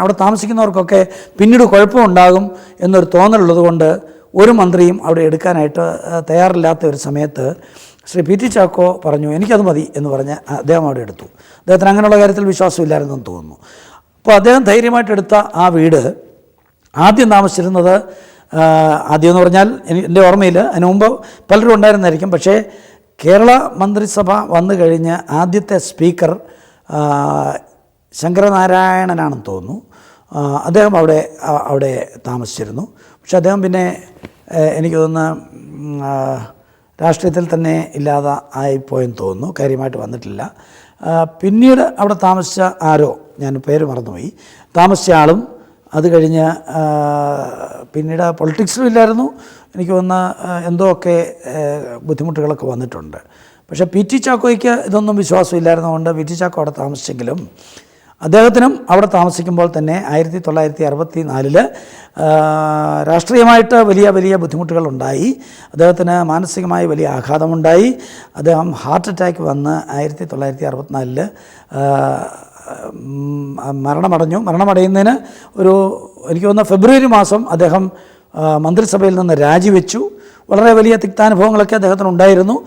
അവിടെ താമസിക്കുന്നവർക്കൊക്കെ പിന്നീട് കുഴപ്പമുണ്ടാകും എന്നൊരു തോന്നലുള്ളത് കൊണ്ട് ഒരു മന്ത്രിയും അവിടെ എടുക്കാനായിട്ട് തയ്യാറില്ലാത്ത ഒരു സമയത്ത് ശ്രീ പി ടി ചാക്കോ പറഞ്ഞു എനിക്കത് മതി എന്ന് പറഞ്ഞ് അദ്ദേഹം അവിടെ എടുത്തു. അദ്ദേഹത്തിന് അങ്ങനെയുള്ള കാര്യത്തിൽ വിശ്വാസമില്ലായിരുന്നെന്ന് തോന്നുന്നു. അപ്പോൾ അദ്ദേഹം ധൈര്യമായിട്ട് എടുത്ത ആ വീട് ആദ്യം താമസിച്ചിരുന്നത് ആദ്യം എന്ന് പറഞ്ഞാൽ എന്റെ ഓർമ്മയിൽ അതിന് മുമ്പ് പലരും ഉണ്ടായിരുന്നായിരിക്കും. പക്ഷേ കേരള മന്ത്രിസഭ വന്നു കഴിഞ്ഞ് ആദ്യത്തെ സ്പീക്കർ ശങ്കരനാരായണനാണെന്ന് തോന്നുന്നു. അദ്ദേഹം അവിടെ അവിടെ താമസിച്ചിരുന്നു. പക്ഷെ അദ്ദേഹം പിന്നെ എനിക്ക് തോന്നുന്ന രാഷ്ട്രീയത്തിൽ തന്നെ ഇല്ലാതെ ആയിപ്പോയെന്ന് തോന്നുന്നു. കാര്യമായിട്ട് വന്നിട്ടില്ല. പിന്നീട് അവിടെ താമസിച്ച ആരോ ഞാൻ പേര് മറന്നുപോയി. താമസിച്ച ആളും അത് കഴിഞ്ഞ് പിന്നീട് പൊളിറ്റിക്സിലും ഇല്ലായിരുന്നു. എനിക്ക് വന്ന എന്തോ ഒക്കെ ബുദ്ധിമുട്ടുകളൊക്കെ വന്നിട്ടുണ്ട്. പക്ഷേ പി ടി ചാക്കോയ്ക്ക് ഇതൊന്നും വിശ്വാസമില്ലായിരുന്നതുകൊണ്ട് പി ടി ചാക്കോ അവിടെ താമസിച്ചെങ്കിലും അദ്ദേഹത്തിനും അവിടെ താമസിക്കുമ്പോൾ തന്നെ ആയിരത്തി തൊള്ളായിരത്തി അറുപത്തി നാലിൽ രാഷ്ട്രീയമായിട്ട് വലിയ വലിയ ബുദ്ധിമുട്ടുകളുണ്ടായി. അദ്ദേഹത്തിന് മാനസികമായി വലിയ ആഘാതമുണ്ടായി. അദ്ദേഹം ഹാർട്ട് അറ്റാക്ക് വന്ന് ആയിരത്തി തൊള്ളായിരത്തി അറുപത്തിനാലിൽ മരണമടഞ്ഞു. മരണമടയുന്നതിന് ഒരു എനിക്ക് തോന്നുന്ന ഫെബ്രുവരി മാസം അദ്ദേഹം മന്ത്രിസഭയിൽ നിന്ന് രാജിവെച്ചു. വളരെ വലിയ തിക്താനുഭവങ്ങളൊക്കെ അദ്ദേഹത്തിന് ഉണ്ടായിരുന്നു